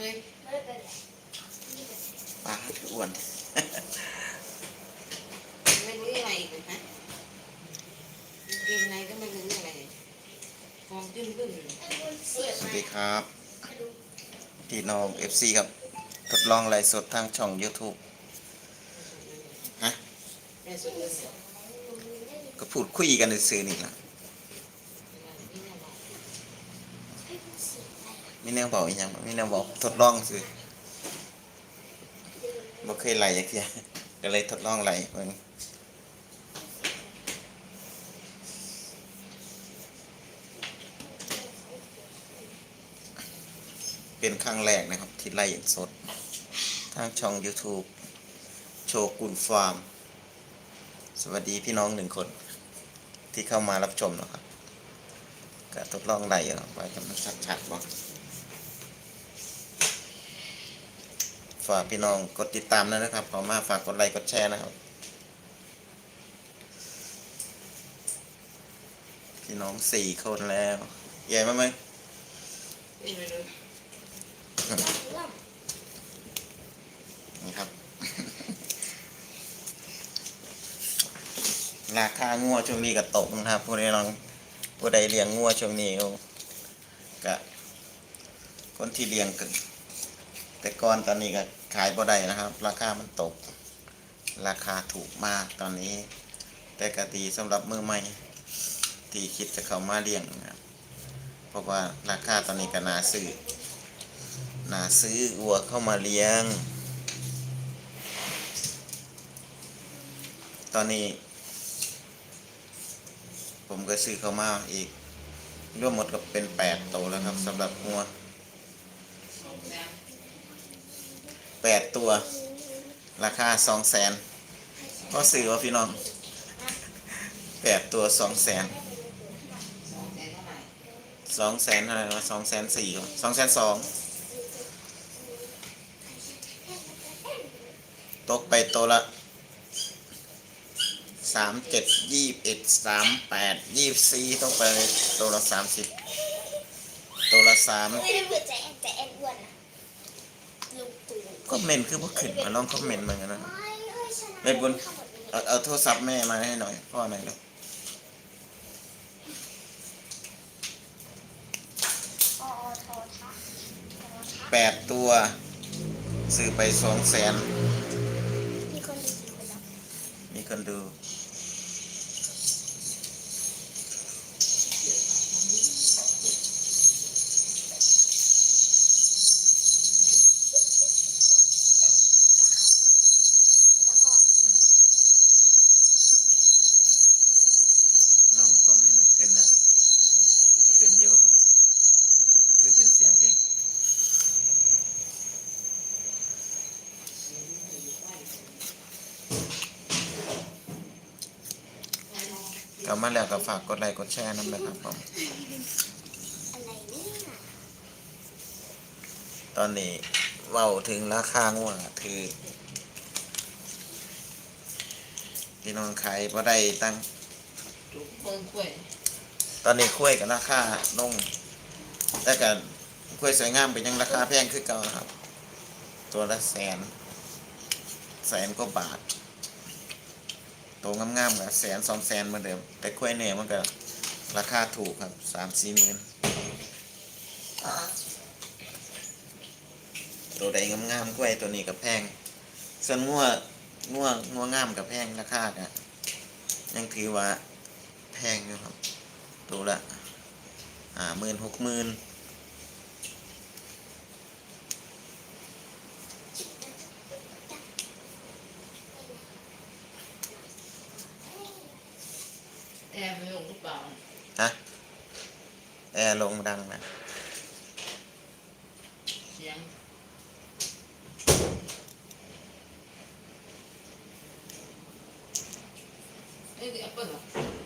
เลยปลาคืออ้วนไม่รู้อะไรอีกนะฮะกินอะไรก็ไม่รู้อะไรฟองจึ้งบึ้งสวัสดีครับพี่น้อง FC ครับทดลองไลฟ์สดทางช่อง YouTube ฮะแต่สุดเลยก็พูดคุยกันซื่อๆนี่ล่ะ มีแนวบอกอีกอย่างมีแนวบอกทดลองซื่อบ่เคยไล่จักเที่ยก็เลยทดลองไล่เบิ่งเป็นครั้งแรกนะครับ ที่ไล่อย่างสด ทางช่อง YouTube โชกุนฟาร์ม สวัสดีพี่น้องหนึ่งคน ที่เข้ามารับชมนะครับก็ทดลองไล่อยู่นมันชัดๆบ้าง ฝากพี่น้องกดติดตามด้วยนะครับ ขอมาฝากกดไลค์กดแชร์นะครับ พี่น้องสี่คนแล้ว ใหญ่ไหมไหมนี่ไม่รู้นี่ครับ ราคางัวช่วงนี้ก็ตกนะครับ ผู้ใดลองผู้ใดเลี้ยงงัวช่วงนี้ก็ก็คนที่เลี้ยงกัน แต่ก่อนตอนนี้ก็ขายบ่ได้นะครับ ราคามันตก ราคาถูกมากตอนนี้ แต่ก็ดีสำหรับมือใหม่ที่คิดจะเข้ามาเลี้ยงนะครับเพราะว่าราคาตอนนี้ก็น่าซื้อน่าซื้อวัวเข้ามาเลี้ยง ตอนนี้ ผมก็ซื้อเข้ามาอีกรวมหมดก็เป็นแปดตัวแล้วครับสำหรับงัว แปดตัว ราคาสองแสนก็ซื้อว่าพี่น้องแปดตัวสองแสนสองแสนองแสนเท่าไรวะสองแสนสี่สองแสนสองตกไปตัวละสามเจ็ดยี่สิบเอ็ดสามแปดยี่สิบสี่ต้องไปตัวละสามสิบตัวละสามแต่แอนอ้วนนะลุงตู คอมเมนต์คือพวกขึ้นมาลองคอมเมนต์เหมือนกันนะไม่เอ้ยฉันเว็บบุญเอาเอาโทรศัพท์แม่มาให้หน่อยพ่อหน่อยเลยออทอทะแปดตัวซื้อไปสองแสนมีคนดูกี่คนแล้วมีคนดู กลับมาแล้วก็ฝากกดไลค์กดแชร์น้ำนะครับผมอะไรเนี่ยตอนนี้เว้าถึงราคาง่วงคือพี่น้องขายพอได้ตั้งถูกเบิ้งกล้วยตอนนี้คุ้ยกับราคาลงแต่กับคุ้ยสวยงามเป็นยังราคาแพงขึ้นเก่านะครับ ตัวละแสน แสนกว่าบาท ตัวงามๆกับแสนสองแสนเหมือนเดิม แต่คุ้ยเน่มันก็ราคาถูกครับสามสี่หมื่นตัวใดงามๆคุ้ยตัวนี้ก็แพง ส่วนงัวงัวงัวงามกับแพงราคาก็ยังถือว่าแพงอยู่ครับ ตัวละอ่าหมื่นหกหมื่น แอร์มัลงรืเปล่าฮะแอร์ลงดังนะเสียงเอ้ยแอปเปิลเหรอ